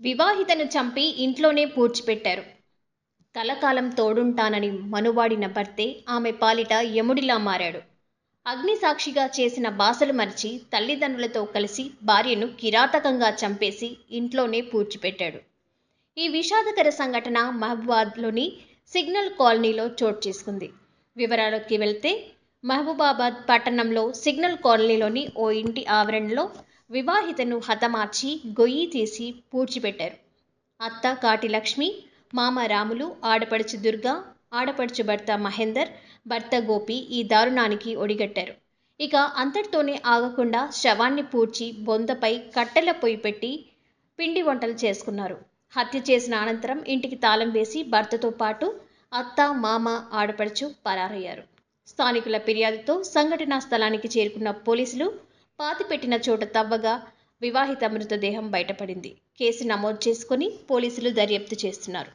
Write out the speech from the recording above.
వివాహితను చంపి ఇంట్లోనే పూడ్చిపెట్టారు. కలకాలం తోడుంటానని మనువాడిన భర్తే ఆమె పాలిట యముడిలా మారాడు. అగ్నిసాక్షిగా చేసిన బాసలు మరిచి తల్లిదండ్రులతో కలిసి భార్యను కిరాతకంగా చంపేసి ఇంట్లోనే పూడ్చిపెట్టాడు. ఈ విషాదకర సంఘటన మహబూబాద్లోని సిగ్నల్ కాలనీలో చోటు చేసుకుంది. వివరాలకి వెళ్తే మహబూబాబాద్ పట్టణంలో సిగ్నల్ కాలనీలోని ఓ ఇంటి ఆవరణలో వివాహితను హతమార్చి గొయ్యి తీసి పూడ్చిపెట్టారు. అత్త కాటి లక్ష్మి మామ రాములు ఆడపడుచు దుర్గా ఆడపడుచు భర్త మహేందర్ భర్త గోపి ఈ దారుణానికి ఒడిగట్టారు. ఇక అంతటితోనే ఆగకుండా శవాన్ని పూడ్చి బొందపై కట్టెల పొయ్యి పెట్టి పిండి వంటలు చేసుకున్నారు. హత్య చేసిన అనంతరం ఇంటికి తాళం వేసి భర్తతో పాటు అత్త మామ ఆడపడుచు పరారయ్యారు. స్థానికుల ఫిర్యాదుతో సంఘటనా స్థలానికి చేరుకున్న పోలీసులు పాతిపెట్టిన చోట తవ్వగా వివాహిత మృతదేహం బయటపడింది. కేసు నమోదు చేసుకుని పోలీసులు దర్యాప్తు చేస్తున్నారు.